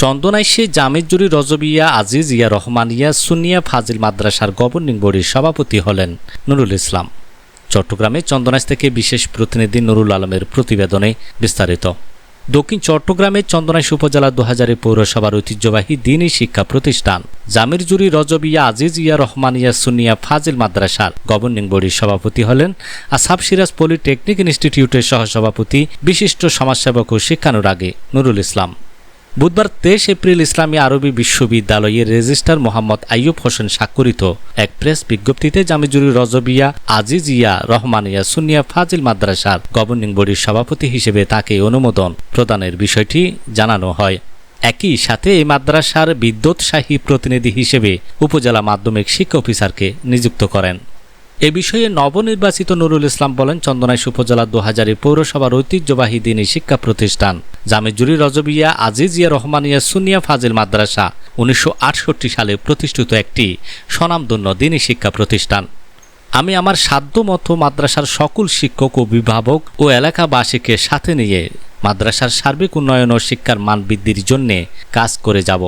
চন্দনাইশে জামেজুরি রজবিয়া আজিজিয়া রহমানিয়া সুনিয়া ফাজিল মাদ্রাসার গভর্নিং বডির সভাপতি হলেন নুরুল ইসলাম। চট্টগ্রামে চন্দনাইশ থেকে বিশেষ প্রতিনিধি নুরুল আলমের প্রতিবেদনে বিস্তারিত। দক্ষিণ চট্টগ্রামের চন্দনাইশ উপজেলা দু হাজারে পৌরসভার ঐতিহ্যবাহী দিনই শিক্ষা প্রতিষ্ঠান জামিরজুরি রজবিয়া আজিজিয়া রহমানিয়া সুনিয়া ফাজিল মাদ্রাসার গভর্নিং বডির সভাপতি হলেন আসাব সিরাজ পলিটেকনিক ইনস্টিটিউটের সহসভাপতি, বিশিষ্ট সমাজসেবক ও শিক্ষানুরাগী নুরুল ইসলাম। বুধবার তেইশ এপ্রিল ইসলামী আরবি বিশ্ববিদ্যালয়ের রেজিস্ট্রার মোহাম্মদ আইয়ুব হোসেন স্বাক্ষরিত এক প্রেস বিজ্ঞপ্তিতে জামিজুরি রজবিয়া আজিজিয়া রহমানিয়া সুনিয়া ফাজিল মাদ্রাসার গভর্নিং বডির সভাপতি হিসেবে তাকে অনুমোদন প্রদানের বিষয়টি জানানো হয়। একই সাথে এই মাদ্রাসার বিদ্যুৎসাহী প্রতিনিধি হিসেবে উপজেলা মাধ্যমিক শিক্ষা অফিসারকে নিযুক্ত করেন। এ বিষয়ে নবনির্বাচিত নুরুল ইসলাম বলেন, চন্দনাইশ উপজেলা দু হাজারে পৌরসভার ঐতিহ্যবাহী দিনী শিক্ষা প্রতিষ্ঠান। জামেজুরি রজবিয়া আজিজিয়া রহমানিয়া সুনিয়া ফাজিল মাদ্রাসা উনিশশো আটষট্টি সালে প্রতিষ্ঠিত একটি স্বনামধন্য দিনী শিক্ষা প্রতিষ্ঠান। আমি আমার সাধ্যমতো মাদ্রাসার সকল শিক্ষক অভিভাবক ও এলাকাবাসীকে সাথে নিয়ে মাদ্রাসার সার্বিক উন্নয়ন ও শিক্ষার মান বৃদ্ধির জন্যে কাজ করে যাব।